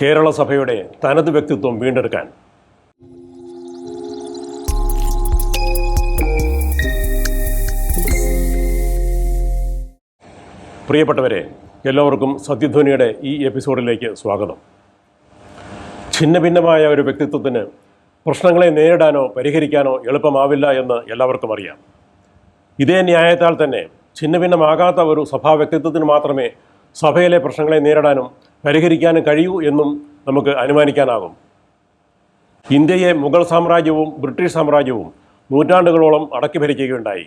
കേരള സഭയുടെ തനത് വ്യക്തിത്വം വീണ്ടെടുക്കാൻ. പ്രിയപ്പെട്ടവരെ എല്ലാവർക്കും സത്യധ്വനിയുടെ ഈ എപ്പിസോഡിലേക്ക് സ്വാഗതം. ഛിന്ന ഭിന്നമായ ഒരു വ്യക്തിത്വത്തിന് പ്രശ്നങ്ങളെ നേരിടാനോ പരിഹരിക്കാനോ എളുപ്പമാവില്ല എന്ന് എല്ലാവർക്കും അറിയാം. ഇതേ ന്യായത്താൽ തന്നെ ഛിന്ന ഭിന്നമാകാത്ത ഒരു സഭാ വ്യക്തിത്വത്തിന് മാത്രമേ സഭയിലെ പ്രശ്നങ്ങളെ നേരിടാനും പരിഹരിക്കാനും കഴിയൂ എന്നും നമുക്ക് അനുമാനിക്കാനാകും. ഇന്ത്യയെ മുഗൾ സാമ്രാജ്യവും ബ്രിട്ടീഷ് സാമ്രാജ്യവും നൂറ്റാണ്ടുകളോളം അടക്കി ഭരിക്കുകയുണ്ടായി.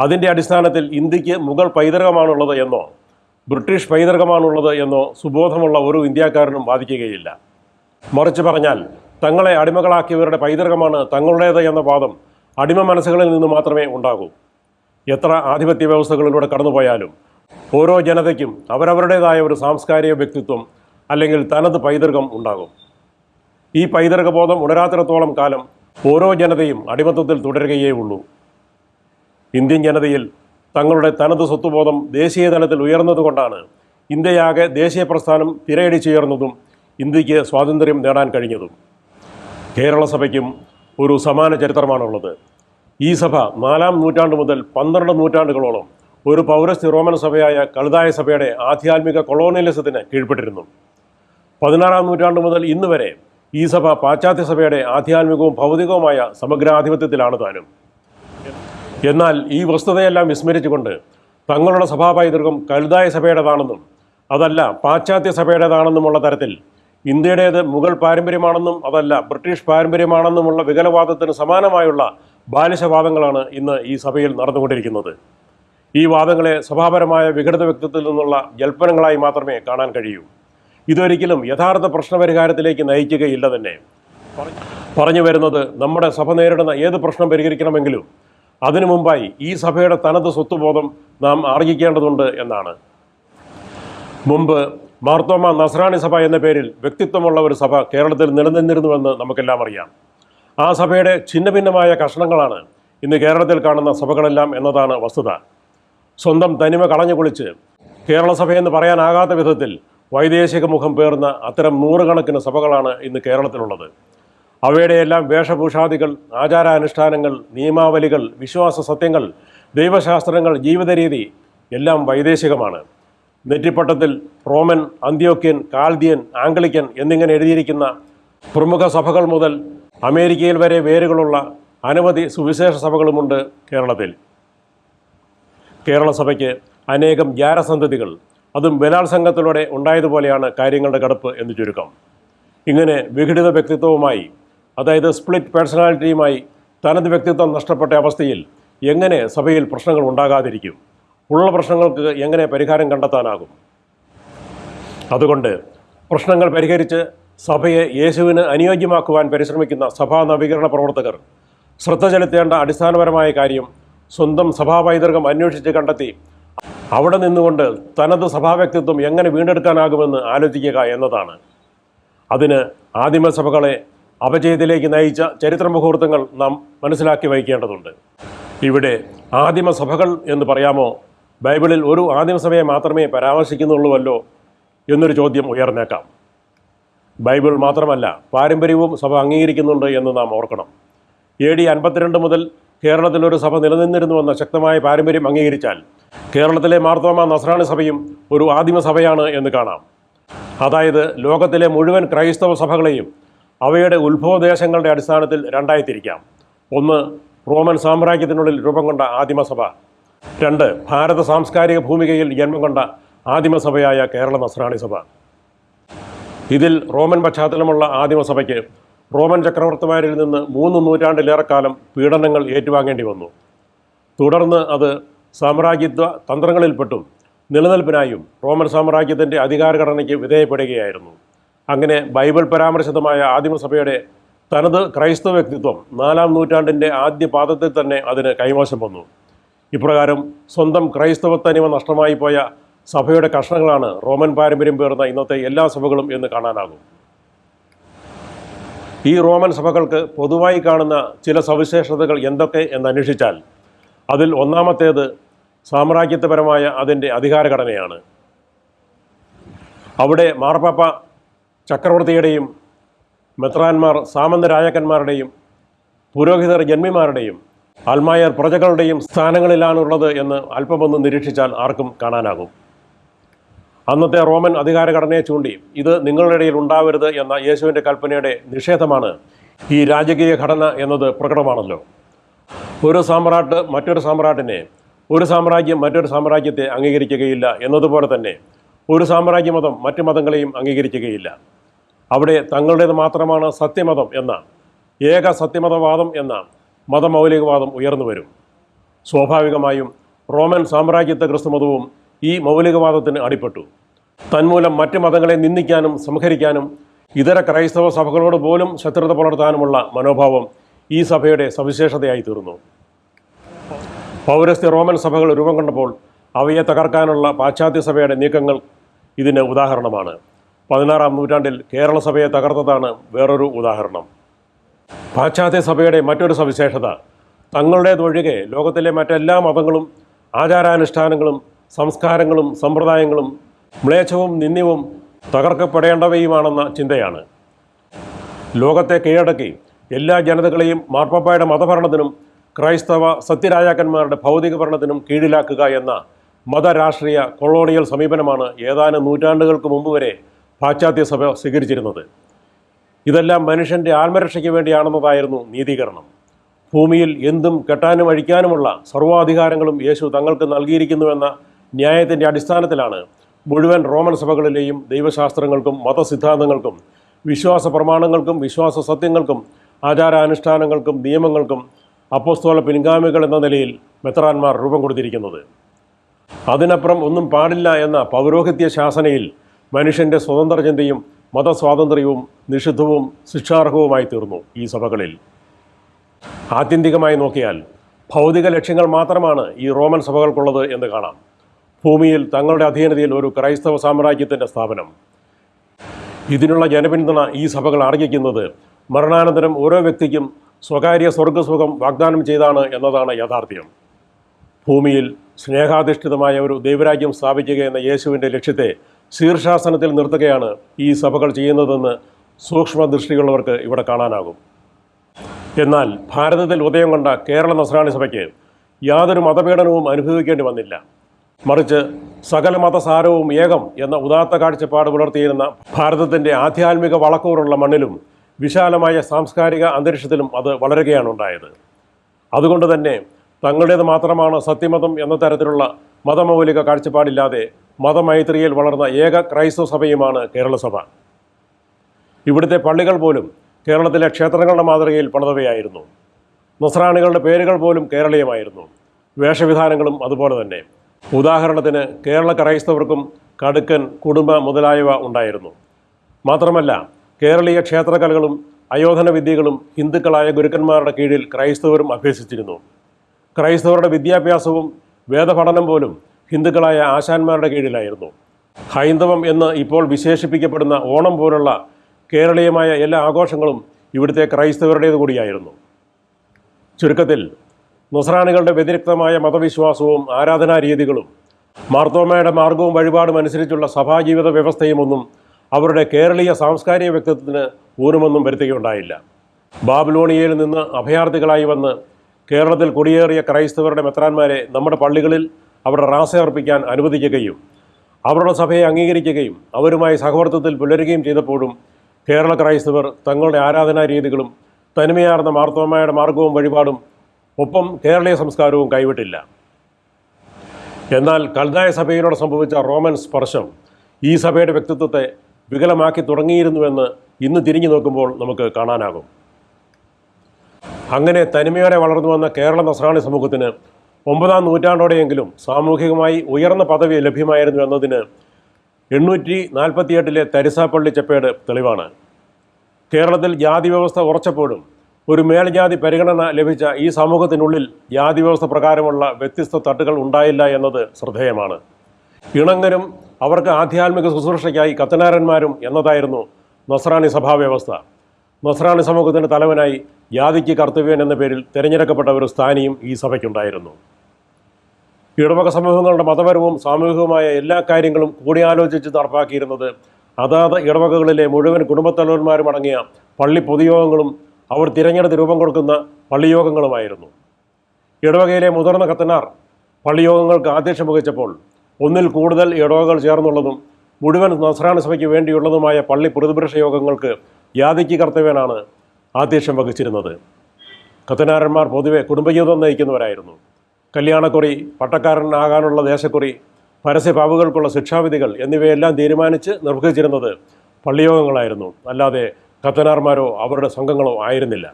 അതിന്റെ അടിസ്ഥാനത്തിൽ ഇന്ത്യയ്ക്ക് മുഗൾ പൈതൃകമാണുള്ളത് എന്നോ ബ്രിട്ടീഷ് പൈതൃകമാണുള്ളത് എന്നോ സുബോധമുള്ള ഒരു ഇന്ത്യക്കാരനും വാദിക്കുകയില്ല. മറിച്ച് പറഞ്ഞാൽ തങ്ങളെ അടിമകളാക്കിയവരുടെ പൈതൃകമാണ് തങ്ങളുടേത് എന്ന വാദം അടിമ മനസ്സുകളിൽ നിന്ന് മാത്രമേ ഉണ്ടാകൂ. എത്ര ആധിപത്യ വ്യവസ്ഥകളിലൂടെ കടന്നുപോയാലും ഓരോ ജനതയ്ക്കും അവരവരുടേതായ ഒരു സാംസ്കാരിക വ്യക്തിത്വം അല്ലെങ്കിൽ തനത് പൈതൃകം ഉണ്ടാകും. ഈ പൈതൃക ബോധം ഉണരാത്തിടത്തോളം കാലം ഓരോ ജനതയും അടിമത്തത്തിൽ തുടരുകയേ ഉള്ളൂ. ഇന്ത്യൻ ജനതയിൽ തങ്ങളുടെ തനത് സ്വത്തുബോധം ദേശീയ തലത്തിൽ ഉയർന്നതുകൊണ്ടാണ് ഇന്ത്യയാകെ ദേശീയ പ്രസ്ഥാനം തിരയടിച്ചുയർന്നതും ഇന്ത്യയ്ക്ക് സ്വാതന്ത്ര്യം നേടാൻ കഴിഞ്ഞതും. കേരള സഭയ്ക്കും ഒരു സമാന ചരിത്രമാണുള്ളത്. ഈ സഭ നാലാം നൂറ്റാണ്ട് മുതൽ പന്ത്രണ്ട് നൂറ്റാണ്ടുകളോളം ഒരു പൗരസ്ത്യ റോമൻ സഭയായ കലുതായ സഭയുടെ ആധ്യാത്മിക കൊളോണിയലിസത്തിന് കീഴ്പ്പെട്ടിരുന്നു. പതിനാറാം നൂറ്റാണ്ട് മുതൽ ഇന്ന് വരെ ഈ സഭ പാശ്ചാത്യ സഭയുടെ ആധ്യാത്മികവും ഭൗതികവുമായ സമഗ്രാധിപത്യത്തിലാണ് താനും. എന്നാൽ ഈ വസ്തുതയെല്ലാം വിസ്മരിച്ചുകൊണ്ട് തങ്ങളുടെ സഭാ പൈതൃകം കലുതായ സഭയുടേതാണെന്നും അതല്ല പാശ്ചാത്യ സഭയുടേതാണെന്നുമുള്ള തരത്തിൽ ഇന്ത്യയുടേത് മുഗൾ പാരമ്പര്യമാണെന്നും അതല്ല ബ്രിട്ടീഷ് പാരമ്പര്യമാണെന്നുമുള്ള വികലവാദത്തിന് സമാനമായുള്ള ബാലിശവാദങ്ങളാണ് ഇന്ന് ഈ സഭയിൽ നടന്നുകൊണ്ടിരിക്കുന്നത്. ഈ വാദങ്ങളെ സ്വഭാവപരമായ വിഘടിത വ്യക്തിത്വത്തിൽ നിന്നുള്ള ജൽപ്പനങ്ങളായി മാത്രമേ കാണാൻ കഴിയൂ. ഇതൊരിക്കലും യഥാർത്ഥ പ്രശ്നപരിഹാരത്തിലേക്ക് നയിക്കുകയില്ല തന്നെ. പറഞ്ഞു വരുന്നത് നമ്മുടെ സഭ നേരിടുന്ന ഏത് പ്രശ്നം പരിഹരിക്കണമെങ്കിലും അതിനു മുമ്പായി ഈ സഭയുടെ തനത് സ്വത്തുബോധം നാം ആർജിക്കേണ്ടതുണ്ട് എന്നാണ്. മുമ്പ് മാർത്തോമ നസ്രാണി സഭ എന്ന പേരിൽ വ്യക്തിത്വമുള്ള ഒരു സഭ കേരളത്തിൽ നിലനിന്നിരുന്നുവെന്ന് നമുക്കെല്ലാം അറിയാം. ആ സഭയുടെ ഛിന്നഭിന്നമായ കഷണങ്ങളാണ് ഇന്ന് കേരളത്തിൽ കാണുന്ന സഭകളെല്ലാം എന്നതാണ് വസ്തുത. സ്വന്തം തനിമ കളഞ്ഞു കുളിച്ച് കേരളസഭയെന്ന് പറയാനാകാത്ത വിധത്തിൽ വൈദേശിക മുഖം പേർന്ന അത്തരം നൂറുകണക്കിന് സഭകളാണ് ഇന്ന് കേരളത്തിലുള്ളത്. അവയുടെയെല്ലാം വേഷഭൂഷാദികൾ ആചാരാനുഷ്ഠാനങ്ങൾ നിയമാവലികൾ വിശ്വാസ സത്യങ്ങൾ ദൈവശാസ്ത്രങ്ങൾ ജീവിതരീതി എല്ലാം വൈദേശികമാണ്. നെറ്റിപ്പട്ടത്തിൽ റോമൻ അന്ത്യോക്യൻ കാൽദിയൻ ആംഗ്ലിക്കൻ എന്നിങ്ങനെ എഴുതിയിരിക്കുന്ന പ്രമുഖ സഭകൾ മുതൽ അമേരിക്കയിൽ വരെ വേരുകളുള്ള അനവധി സുവിശേഷ സഭകളുമുണ്ട് കേരളത്തിൽ. കേരള സഭയ്ക്ക് അനേകം ജാരസന്തതികൾ അതും ബലാത്സംഗത്തിലൂടെ ഉണ്ടായതുപോലെയാണ് കാര്യങ്ങളുടെ കടപ്പ് എന്ന് ചുരുക്കം. ഇങ്ങനെ വിഘടിത വ്യക്തിത്വവുമായി അതായത് സ്പ്ലിറ്റ് പേഴ്സണാലിറ്റിയുമായി തനത് വ്യക്തിത്വം നഷ്ടപ്പെട്ട അവസ്ഥയിൽ എങ്ങനെ സഭയിൽ പ്രശ്നങ്ങൾ ഉണ്ടാകാതിരിക്കും? ഉള്ള പ്രശ്നങ്ങൾക്ക് എങ്ങനെ പരിഹാരം കണ്ടെത്താനാകും? അതുകൊണ്ട് പ്രശ്നങ്ങൾ പരിഹരിച്ച് സഭയെ യേശുവിന് അനുയോജ്യമാക്കുവാൻ പരിശ്രമിക്കുന്ന സഭാ നവീകരണ പ്രവർത്തകർ ശ്രദ്ധ ചെലുത്തേണ്ട അടിസ്ഥാനപരമായ കാര്യം സ്വന്തം സഭാ പൈതൃകം അന്വേഷിച്ച് കണ്ടെത്തി. അവിടെ നിന്നുകൊണ്ട് തനത് സഭാവ്യക്തിത്വം എങ്ങനെ വീണ്ടെടുക്കാനാകുമെന്ന് ആലോചിക്കുക എന്നതാണ്. അതിന് ആദിമസഭകളെ അപജയത്തിലേക്ക് നയിച്ച ചരിത്ര മുഹൂർത്തങ്ങൾ നാം മനസ്സിലാക്കി വയ്ക്കേണ്ടതുണ്ട്. ഇവിടെ ആദിമസഭകൾ എന്ന് പറയാമോ? ബൈബിളിൽ ഒരു ആദിമസഭയെ മാത്രമേ പരാമർശിക്കുന്നുള്ളൂവല്ലോ എന്നൊരു ചോദ്യം ഉയർന്നേക്കാം. ബൈബിൾ മാത്രമല്ല പാരമ്പര്യവും സഭ അംഗീകരിക്കുന്നുണ്ട് എന്ന് നാം ഓർക്കണം. എ ഡി അൻപത്തിരണ്ട് മുതൽ കേരളത്തിലൊരു സഭ നിലനിന്നിരുന്നുവെന്ന ശക്തമായ പാരമ്പര്യം അംഗീകരിച്ചാൽ കേരളത്തിലെ മാർത്തോമ നസ്രാണി സഭയും ഒരു ആദിമ സഭയാണ് എന്ന് കാണാം. അതായത് ലോകത്തിലെ മുഴുവൻ ക്രൈസ്തവ സഭകളെയും അവയുടെ ഉത്ഭവദേശങ്ങളുടെ അടിസ്ഥാനത്തിൽ രണ്ടായി തിരിക്കാം ഒന്ന് റോമൻ സാമ്രാജ്യത്തിനുള്ളിൽ രൂപം കൊണ്ട ആദിമസഭ രണ്ട് ഭാരത സാംസ്കാരിക ഭൂമികയിൽ ജന്മം കൊണ്ട ആദിമസഭയായ കേരള നസ്രാണി സഭ. ഇതിൽ റോമൻ പശ്ചാത്തലമുള്ള ആദിമസഭയ്ക്ക് റോമൻ ചക്രവർത്തിമാരിൽ നിന്ന് മൂന്ന് നൂറ്റാണ്ടിലേറെ കാലം പീഡനങ്ങൾ ഏറ്റുവാങ്ങേണ്ടി വന്നു. തുടർന്ന് അത് സാമ്രാജ്യത്വ തന്ത്രങ്ങളിൽപ്പെട്ടും നിലനിൽപ്പിനായും റോമൻ സാമ്രാജ്യത്തിന്റെ അധികാരഘടനയ്ക്ക് വിധേയപ്പെടുകയായിരുന്നു. അങ്ങനെ ബൈബിൾ പരാമർശിതമായ ആദിമസഭയുടെ തനത് ക്രൈസ്തവ വ്യക്തിത്വം നാലാം നൂറ്റാണ്ടിന്റെ ആദ്യ പാദത്തിൽ തന്നെ അതിന് കൈമോശം വന്നു. ഇപ്രകാരം സ്വന്തം ക്രൈസ്തവ തനിമ നഷ്ടമായി പോയ സഭയുടെ കഷ്ണങ്ങളാണ് റോമൻ പാരമ്പര്യം പേർന്ന ഇന്നത്തെ എല്ലാ സഭകളും എന്ന് കാണാനാകും. ഈ റോമൻ സഭകൾക്ക് പൊതുവായി കാണുന്ന ചില സവിശേഷതകൾ എന്തൊക്കെ എന്ന് അന്വേഷിച്ചാൽ അതിൽ ഒന്നാമത്തേത് സാമ്രാജ്യത്വപരമായ അതിന്റെ അധികാരഘടനയാണ്. അവിടെ മാർപ്പാപ്പ ചക്രവർത്തിയുടെയും മെത്രാന്മാർ സാമന്ത രാജാക്കന്മാരുടെയും പുരോഹിതർ ജന്മിമാരുടെയും ആൽമായർ പ്രജകളുടെയും സ്ഥാനങ്ങളിലാണുള്ളത് എന്ന് അല്പമൊന്ന് നിരീക്ഷിച്ചാൽ ആർക്കും കാണാനാകും. അന്നത്തെ റോമൻ അധികാരഘടനയെ ചൂണ്ടി. ഇത് നിങ്ങളുടെ ഇടയിൽ ഉണ്ടാവരുത് എന്ന യേശുവിന്റെ കൽപ്പനയുടെ നിഷേധമാണ് ഈ രാജകീയ ഘടന എന്നത് പ്രകടമാണല്ലോ. ഒരു സാമ്രാട്ട് മറ്റൊരു സാമ്രാട്ടിനെ ഒരു സാമ്രാജ്യം മറ്റൊരു സാമ്രാജ്യത്തെ അംഗീകരിക്കുകയില്ല എന്നതുപോലെ തന്നെ ഒരു സാമ്രാജ്യ മതം മറ്റു മതങ്ങളെയും അംഗീകരിക്കുകയില്ല. അവിടെ തങ്ങളുടേത് മാത്രമാണ് സത്യമതം എന്ന ഏക സത്യമതവാദം എന്ന മതമൗലികവാദം ഉയർന്നു വരും. സ്വാഭാവികമായും റോമൻ സാമ്രാജ്യത്വ ക്രിസ്തുമതവും ഈ മൗലികവാദത്തിന് അടിപ്പെട്ടു. തന്മൂലം മറ്റ് മതങ്ങളെ നിന്ദിക്കാനും സംഹരിക്കാനും ഇതര ക്രൈസ്തവ സഭകളോട് പോലും ശത്രുത പുലർത്താനുമുള്ള മനോഭാവം ഈ സഭയുടെ സവിശേഷതയായി തീർന്നു. പൗരസ്ത്യ റോമൻ സഭകൾ രൂപം കണ്ടപ്പോൾ അവയെ തകർക്കാനുള്ള പാശ്ചാത്യ സഭയുടെ നീക്കങ്ങൾ ഇതിന് ഉദാഹരണമാണ്. പതിനാറാം നൂറ്റാണ്ടിൽ കേരള സഭയെ തകർത്തതാണ് വേറൊരു ഉദാഹരണം. പാശ്ചാത്യ സഭയുടെ മറ്റൊരു സവിശേഷത തങ്ങളുടേതൊഴികെ ലോകത്തിലെ മറ്റെല്ലാ മതങ്ങളും ആചാരാനുഷ്ഠാനങ്ങളും സംസ്കാരങ്ങളും സമ്പ്രദായങ്ങളും മ്ലേച്ഛവും നിന്ദ്യവും തകർക്കപ്പെടേണ്ടവയുമാണെന്ന ചിന്തയാണ്. ലോകത്തെ കീഴടക്കി എല്ലാ ജനതകളെയും മാർപ്പാപ്പായുടെ മതഭരണത്തിനും ക്രൈസ്തവ സത്യരാജാക്കന്മാരുടെ ഭൗതിക ഭരണത്തിനും കീഴിലാക്കുക എന്ന മതരാഷ്ട്രീയ കൊളോണിയൽ സമീപനമാണ് ഏതാനും നൂറ്റാണ്ടുകൾക്ക് മുമ്പ് വരെ പാശ്ചാത്യ സഭ സ്വീകരിച്ചിരുന്നത്. ഇതെല്ലാം മനുഷ്യന്റെ ആത്മരക്ഷയ്ക്ക് വേണ്ടിയാണെന്നതായിരുന്നു നീതീകരണം. ഭൂമിയിൽ എന്തും കെട്ടാനും അഴിക്കാനുമുള്ള സർവാധികാരങ്ങളും യേശു തങ്ങൾക്ക് നൽകിയിരിക്കുന്നുവെന്ന ന്യായത്തിന്റെ അടിസ്ഥാനത്തിലാണ് മുഴുവൻ റോമൻ സഭകളിലെയും ദൈവശാസ്ത്രങ്ങൾക്കും മതസിദ്ധാന്തങ്ങൾക്കും വിശ്വാസ പ്രമാണങ്ങൾക്കും വിശ്വാസ സത്യങ്ങൾക്കും ആചാരാനുഷ്ഠാനങ്ങൾക്കും നിയമങ്ങൾക്കും അപ്പോസ്തോല പിൻഗാമികൾ എന്ന നിലയിൽ മെത്രാന്മാർ രൂപം കൊടുത്തിരിക്കുന്നത്. അതിനപ്പുറം ഒന്നും പാടില്ല എന്ന പൗരോഹിത്യ ശാസനയിൽ മനുഷ്യന്റെ സ്വതന്ത്ര ചിന്തയും മതസ്വാതന്ത്ര്യവും നിഷിദ്ധവും ശിക്ഷാർഹവുമായി തീർന്നു ഈ സഭകളിൽ. ആത്യന്തികമായി നോക്കിയാൽ ഭൗതിക ലക്ഷ്യങ്ങൾ മാത്രമാണ് ഈ റോമൻ സഭകൾക്കുള്ളത് എന്ന് കാണാം. ഭൂമിയിൽ തങ്ങളുടെ അധീനതയിൽ ഒരു ക്രൈസ്തവ സാമ്രാജ്യത്തിന്റെ സ്ഥാപനം. ഇതിനുള്ള ജനപിന്തുണ ഈ സഭകൾ അറിയിക്കുന്നത് മരണാനന്തരം ഓരോ വ്യക്തിക്കും സ്വകാര്യ സ്വർഗസുഖം വാഗ്ദാനം ചെയ്താണ് എന്നതാണ് യാഥാർത്ഥ്യം. ഭൂമിയിൽ സ്നേഹാധിഷ്ഠിതമായ ഒരു ദൈവരാജ്യം സ്ഥാപിക്കുക എന്ന യേശുവിന്റെ ലക്ഷ്യത്തെ ശീർഷാസനത്തിൽ നിർത്തുകയാണ് ഈ സഭകൾ ചെയ്യുന്നതെന്ന് സൂക്ഷ്മ ദൃഷ്ടിയുള്ളവർക്ക് ഇവിടെ കാണാനാകും. എന്നാൽ ഭാരതത്തിൽ ഉദയം കൊണ്ട കേരള നസ്രാണി സഭയ്ക്ക് യാതൊരു മതപീഡനവും അനുഭവിക്കേണ്ടി വന്നില്ല. മറിച്ച് സകല മതസാരവും ഏകം എന്ന ഉദാത്ത കാഴ്ചപ്പാട് പുലർത്തിയിരുന്ന ഭാരതത്തിന്റെ ആധ്യാത്മിക വളക്കൂറുള്ള മണ്ണിലും വിശാലമായ സാംസ്കാരിക അന്തരീക്ഷത്തിലും അത് വളരുകയാണ് ഉണ്ടായത് അതുകൊണ്ട് തന്നെ തങ്ങളുടേത് മാത്രമാണ് സത്യമതം എന്ന തരത്തിലുള്ള മതമൗലിക കാഴ്ചപ്പാടില്ലാതെ മതമൈത്രിയിൽ വളർന്ന ഏക ക്രൈസ്തവ സഭയുമാണ് കേരളസഭ. ഇവിടുത്തെ പള്ളികൾ പോലും കേരളത്തിലെ ക്ഷേത്രങ്ങളുടെ മാതൃകയിൽ പണിതവയായിരുന്നു. നസ്രാണികളുടെ പേരുകൾ പോലും കേരളീയമായിരുന്നു. വേഷവിധാനങ്ങളും അതുപോലെ തന്നെ. ഉദാഹരണത്തിന് കേരള ക്രൈസ്തവർക്കും കടുക്കൻ കുടുംബ മുതലായവ ഉണ്ടായിരുന്നു. മാത്രമല്ല കേരളീയ ക്ഷേത്രകലകളും അയോധന വിദ്യകളും ഹിന്ദുക്കളായ ഗുരുക്കന്മാരുടെ കീഴിൽ ക്രൈസ്തവരും അഭ്യസിച്ചിരുന്നു. ക്രൈസ്തവരുടെ വിദ്യാഭ്യാസവും വേദപഠനം പോലും ഹിന്ദുക്കളായ ആശാന്മാരുടെ കീഴിലായിരുന്നു. ഹൈന്ദവം എന്ന് ഇപ്പോൾ വിശേഷിപ്പിക്കപ്പെടുന്ന ഓണം പോലുള്ള കേരളീയമായ എല്ലാ ആഘോഷങ്ങളും ഇവിടുത്തെ ക്രൈസ്തവരുടേത് കൂടിയായിരുന്നു ചുരുക്കത്തിൽ നൊസറാണികളുടെ വ്യതിരിക്തമായ മതവിശ്വാസവും ആരാധനാ രീതികളും മാർത്തോമയുടെ മാർഗവും വഴിപാടും അനുസരിച്ചുള്ള സഭാജീവിത വ്യവസ്ഥയും ഒന്നും അവരുടെ കേരളീയ സാംസ്കാരിക വ്യക്തിത്വത്തിന് ഊനമൊന്നും വരുത്തുകയുണ്ടായില്ല. ബാബിലോണിയയിൽ നിന്ന് അഭയാർത്ഥികളായി വന്ന് കേരളത്തിൽ കുടിയേറിയ ക്രൈസ്തവരുടെ മെത്രാന്മാരെ നമ്മുടെ പള്ളികളിൽ അവരുടെ റാസ അർപ്പിക്കാൻ അനുവദിക്കുകയും അവരുടെ സഭയെ അംഗീകരിക്കുകയും അവരുമായി സഹവർത്തത്തിൽ പുലരുകയും ചെയ്തപ്പോഴും കേരള ക്രൈസ്തവർ തങ്ങളുടെ ആരാധനാ രീതികളും തനിമയാർന്ന മാർത്തോമയുടെ മാർഗവും വഴിപാടും ഒപ്പം കേരളീയ സംസ്കാരവും കൈവിട്ടില്ല. എന്നാൽ കൽതായ സഭയിലൂടെ സംഭവിച്ച റോമൻ സ്പർശം ഈ സഭയുടെ വ്യക്തിത്വത്തെ വികലമാക്കി തുടങ്ങിയിരുന്നുവെന്ന് ഇന്ന് തിരിഞ്ഞു നോക്കുമ്പോൾ നമുക്ക് കാണാനാകും. അങ്ങനെ തനിമയോടെ വളർന്നു വന്ന കേരള നസ്രാണി സമൂഹത്തിന് ഒമ്പതാം നൂറ്റാണ്ടോടെയെങ്കിലും സാമൂഹികമായി ഉയർന്ന പദവി ലഭ്യമായിരുന്നു എന്നതിന് എണ്ണൂറ്റി നാൽപ്പത്തിയെട്ടിലെ തരിസാപ്പള്ളി ചെപ്പേട് തെളിവാണ്. കേരളത്തിൽ ജാതി വ്യവസ്ഥ ഉറച്ചപ്പോഴും ഒരു മേൽജാതി പരിഗണന ലഭിച്ച ഈ സമൂഹത്തിനുള്ളിൽ ജാതി വ്യവസ്ഥ പ്രകാരമുള്ള വ്യത്യസ്ത തട്ടുകൾ ഉണ്ടായില്ല എന്നത് ശ്രദ്ധേയമാണ്. ഇണങ്ങരും അവർക്ക് ആധ്യാത്മിക ശുശ്രൂഷയ്ക്കായി കത്തനാരന്മാരും എന്നതായിരുന്നു നസ്രാണി സഭാ വ്യവസ്ഥ നസ്രാണി സമൂഹത്തിന്റെ തലവനായി ജാതിക്ക് കർത്തവ്യൻ എന്ന പേരിൽ തിരഞ്ഞെടുക്കപ്പെട്ട ഒരു സ്ഥാനിയും ഈ സഭയ്ക്കുണ്ടായിരുന്നു. ഇടവക സമൂഹങ്ങളുടെ മതപരവും സാമൂഹികവുമായ എല്ലാ കാര്യങ്ങളും കൂടിയാലോചിച്ച് നടപ്പാക്കിയിരുന്നത് അതാത് ഇടവകകളിലെ മുഴുവൻ കുടുംബത്തലവന്മാരും അടങ്ങിയ പള്ളി പൊതുയോഗങ്ങളും അവർ തിരഞ്ഞെടുത്ത് രൂപം കൊടുക്കുന്ന പള്ളിയോഗങ്ങളുമായിരുന്നു. ഇടവകയിലെ മുതിർന്ന കത്തനാർ പള്ളിയോഗങ്ങൾക്ക് ആധ്യക്ഷം വഹിച്ചപ്പോൾ ഒന്നിൽ കൂടുതൽ ഇടവകൾ ചേർന്നുള്ളതും മുഴുവൻ നസ്രാണ സഭയ്ക്ക് വേണ്ടിയുള്ളതുമായ പള്ളി പ്രതിപക്ഷ യോഗങ്ങൾക്ക് യാതിക്ക് കർത്തവ്യനാണ് ആധ്യക്ഷം വഹിച്ചിരുന്നത്. കത്തനാരന്മാർ പൊതുവെ കുടുംബജീവിതം നയിക്കുന്നവരായിരുന്നു. കല്യാണക്കുറി പട്ടക്കാരനാകാനുള്ള ദേശക്കുറി പരസ്യപാവുകൾക്കുള്ള ശിക്ഷാവിധികൾ എന്നിവയെല്ലാം തീരുമാനിച്ച് നിർവഹിച്ചിരുന്നത് പള്ളിയോഗങ്ങളായിരുന്നു. അല്ലാതെ കത്തനാർമാരോ അവരുടെ സംഘങ്ങളോ ആയിരുന്നില്ല.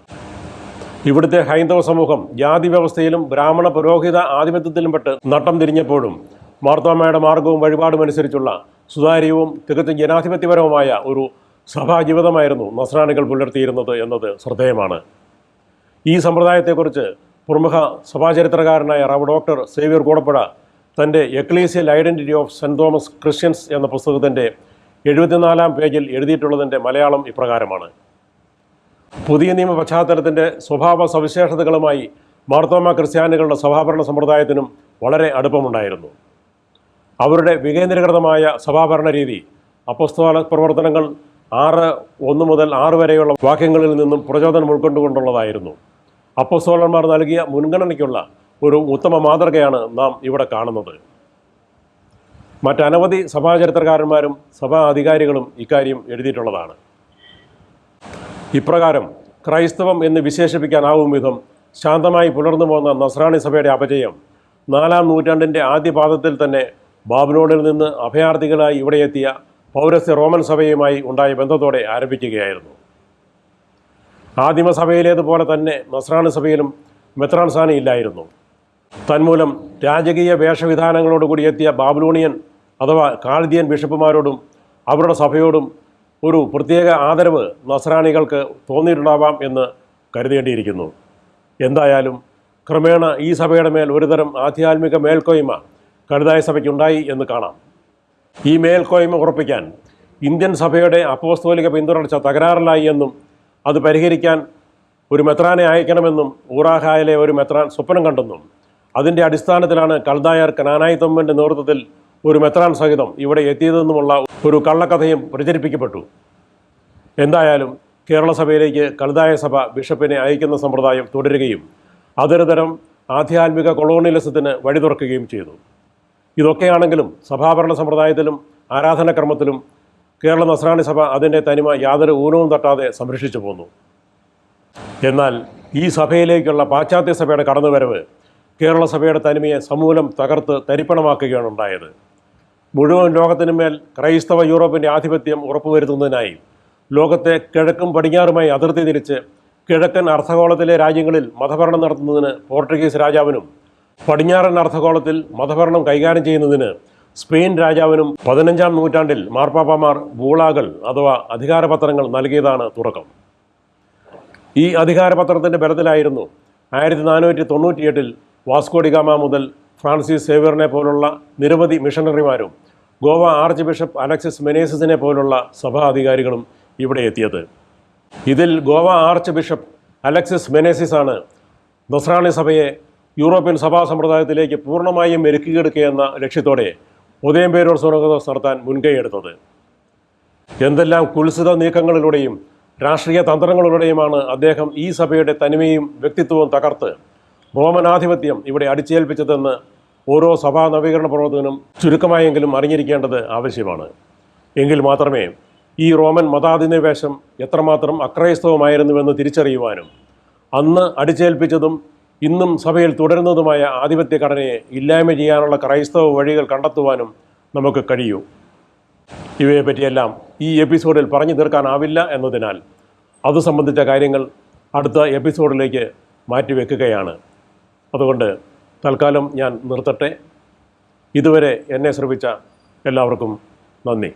ഇവിടുത്തെ ഹൈന്ദവ സമൂഹം ജാതി വ്യവസ്ഥയിലും ബ്രാഹ്മണ പുരോഹിത ആധിപത്യത്തിലും പെട്ട് നട്ടം തിരിഞ്ഞപ്പോഴും മാർത്തോമ്മയുടെ മാർഗവും വഴിപാടും അനുസരിച്ചുള്ള സുതാര്യവും തികച്ചും ജനാധിപത്യപരവുമായ ഒരു സഭാ ജീവിതമായിരുന്നു നസ്രാണികൾ പുലർത്തിയിരുന്നത് എന്നത് ശ്രദ്ധേയമാണ്. ഈ സമ്പ്രദായത്തെക്കുറിച്ച് പ്രമുഖ സഭാചരിത്രകാരനായ റവ ഡോക്ടർ സേവ്യർ കൂടപ്പുഴ തന്റെ ecclesial identity of saint Thomas Christians എന്ന പുസ്തകത്തിന്റെ എഴുപത്തിനാലാം പേജിൽ എഴുതിയിട്ടുള്ളതിന്റെ മലയാളം ഇപ്രകാരമാണ്. പുതിയ നിയമ പശ്ചാത്തലത്തിന്റെ സ്വഭാവ സവിശേഷതകളുമായി മാർത്തോമ ക്രിസ്ത്യാനികളുടെ സഭാഭരണ സമ്പ്രദായത്തിനും വളരെ അടുപ്പമുണ്ടായിരുന്നു. അവരുടെ വികേന്ദ്രീകൃതമായ സഭാഭരണ രീതി അപ്പസ്തോല പ്രവർത്തനങ്ങൾ ആറ് ഒന്ന് മുതൽ ആറ് വരെയുള്ള വാക്യങ്ങളിൽ നിന്നും പ്രചോദനം ഉൾക്കൊണ്ടുകൊണ്ടുള്ളതായിരുന്നു. അപ്പസ്തോലന്മാർ നൽകിയ മുൻഗണനയ്ക്കുള്ള ഒരു ഉത്തമ മാതൃകയാണ് നാം ഇവിടെ കാണുന്നത്. മറ്റനവധി സഭാചരിത്രകാരന്മാരും സഭാ അധികാരികളും ഇക്കാര്യം എഴുതിയിട്ടുള്ളതാണ്. ഇപ്രകാരം ക്രൈസ്തവം എന്ന് വിശേഷിപ്പിക്കാനാവും വിധം ശാന്തമായി പുലർന്നു പോകുന്ന നസ്രാണി സഭയുടെ അപജയം നാലാം നൂറ്റാണ്ടിന്റെ ആദ്യ പാദത്തിൽ തന്നെ ബാബിലോണിൽ നിന്ന് അഭയാർത്ഥികളായി ഇവിടെ എത്തിയ പൗരസ്യ റോമൻ സഭയുമായി ഉണ്ടായ ബന്ധത്തോടെ ആരംഭിക്കുകയായിരുന്നു. ആദിമസഭയിലേതുപോലെ തന്നെ നസ്രാണി സഭയിലും മെത്രാൻസാനി ഇല്ലായിരുന്നു. തന്മൂലം രാജകീയ വേഷവിധാനങ്ങളോടുകൂടി എത്തിയ ബാബിലോണിയൻ അഥവാ കാൽദിയൻ ബിഷപ്പുമാരോടും അവരുടെ സഭയോടും ഒരു പ്രത്യേക ആദരവ് നസ്രാണികൾക്ക് തോന്നിയിട്ടുണ്ടാവാം എന്ന് കരുതേണ്ടിയിരിക്കുന്നു. എന്തായാലും ക്രമേണ ഈ സഭയുടെ മേൽ ഒരുതരം ആധ്യാത്മിക മേൽക്കോയ്മ കരുതായ സഭയ്ക്കുണ്ടായി എന്ന് കാണാം. ഈ മേൽക്കോയ്മ ഉറപ്പിക്കാൻ ഇന്ത്യൻ സഭയുടെ അപ്പോസ്തോലിക പിന്തുടർച്ച തകരാറിലായി എന്നും അത് പരിഹരിക്കാൻ ഒരു മെത്രാനെ അയക്കണമെന്നും ഊറാഹായിലെ ഒരു മെത്രാൻ സ്വപ്നം കണ്ടെന്നും അതിന്റെ അടിസ്ഥാനത്തിലാണ് കൽദായർ കനാനായി തൊമ്മന്റെ നേതൃത്വത്തിൽ ഒരു മെത്രാൻ സഹിതം ഇവിടെ എത്തിയതെന്നുമുള്ള ഒരു കള്ളക്കഥയും പ്രചരിപ്പിക്കപ്പെട്ടു. എന്തായാലും കേരള സഭയിലേക്ക് കൽദായ സഭ ബിഷപ്പിനെ അയക്കുന്ന സമ്പ്രദായം തുടരുകയും അതൊരു തരം ആധ്യാത്മിക കൊളോണിയലിസത്തിന് വഴി തുറക്കുകയും ചെയ്തു. ഇതൊക്കെയാണെങ്കിലും സഭാഭരണ സമ്പ്രദായത്തിലും ആരാധനാക്രമത്തിലും കേരള നസ്രാണി സഭ അതിന്റെ തനിമ യാതൊരു ഊനവും തട്ടാതെ സംരക്ഷിച്ചു പോന്നു. എന്നാൽ ഈ സഭയിലേക്കുള്ള പാശ്ചാത്യ സഭയുടെ കടന്നുവരവ് കേരള സഭയുടെ തനിമയെ സമൂലം തകർത്ത് തരിപ്പണമാക്കുകയാണ് ഉണ്ടായത്. മുഴുവൻ ലോകത്തിനുമേൽ ക്രൈസ്തവ യൂറോപ്പിന്റെ ആധിപത്യം ഉറപ്പുവരുത്തുന്നതിനായി ലോകത്തെ കിഴക്കും പടിഞ്ഞാറുമായി അതിർത്തി തിരിച്ച് കിഴക്കൻ അർദ്ധഗോളത്തിലെ രാജ്യങ്ങളിൽ മതഭരണം നടത്തുന്നതിന് പോർട്ടുഗീസ് രാജാവിനും പടിഞ്ഞാറൻ അർദ്ധഗോളത്തിൽ മതഭരണം കൈകാര്യം ചെയ്യുന്നതിന് സ്പെയിൻ രാജാവിനും പതിനഞ്ചാം നൂറ്റാണ്ടിൽ മാർപ്പാപ്പമാർ ബൂളാകൾ അഥവാ അധികാരപത്രങ്ങൾ നൽകിയതാണ് തുടക്കം. ഈ അധികാരപത്രത്തിന്റെ ബലത്തിലായിരുന്നു ആയിരത്തി നാനൂറ്റി തൊണ്ണൂറ്റിയെട്ടിൽ വാസ്കോഡിഗാമ മുതൽ ഫ്രാൻസിസ് സേവിയറിനെ പോലുള്ള നിരവധി മിഷണറിമാരും ഗോവ ആർച്ച് ബിഷപ്പ് അലക്സിസ് മെനേസിസിനെ പോലുള്ള സഭാ അധികാരികളും ഇവിടെ എത്തിയത്. ഇതിൽ Goa archbishop Alexis Menezes ആണ് നസ്രാണി സഭയെ യൂറോപ്യൻ സഭാ സമ്പ്രദായത്തിലേക്ക് പൂർണമായും മെരുക്കിയെടുക്കുക എന്ന ലക്ഷ്യത്തോടെ ഉദയംപേരൂർ സുനകദോസ് നടത്താൻ മുൻകൈയെടുത്തത് എന്തെല്ലാം കുൽസിത നീക്കങ്ങളിലൂടെയും രാഷ്ട്രീയ തന്ത്രങ്ങളിലൂടെയുമാണ് അദ്ദേഹം ഈ സഭയുടെ തനിമയും വ്യക്തിത്വവും തകർത്ത് റോമനാധിപത്യം ഇവിടെ അടിച്ചേൽപ്പിച്ചതെന്ന് ഓരോ സഭാ നവീകരണ പ്രവർത്തകനും ചുരുക്കമായെങ്കിലും അറിഞ്ഞിരിക്കേണ്ടത് ആവശ്യമാണ്. എങ്കിൽ മാത്രമേ ഈ റോമൻ മതാധിനിവേശം എത്രമാത്രം അക്രൈസ്തവമായിരുന്നുവെന്ന് തിരിച്ചറിയുവാനും അന്ന് അടിച്ചേൽപ്പിച്ചതും ഇന്നും സഭയിൽ തുടരുന്നതുമായ ആധിപത്യ ഘടനയെ ഇല്ലായ്മ ചെയ്യാനുള്ള ക്രൈസ്തവ വഴികൾ കണ്ടെത്തുവാനും നമുക്ക് കഴിയൂ. ഇവയെപ്പറ്റിയെല്ലാം ഈ എപ്പിസോഡിൽ പറഞ്ഞു തീർക്കാനാവില്ല എന്നതിനാൽ അത് സംബന്ധിച്ച കാര്യങ്ങൾ അടുത്ത എപ്പിസോഡിലേക്ക് മാറ്റിവെക്കുകയാണ്. അതുകൊണ്ട് തൽക്കാലം ഞാൻ നിർത്തട്ടെ. ഇതുവരെ എന്നെ ശ്രമിച്ച എല്ലാവർക്കും നന്ദി.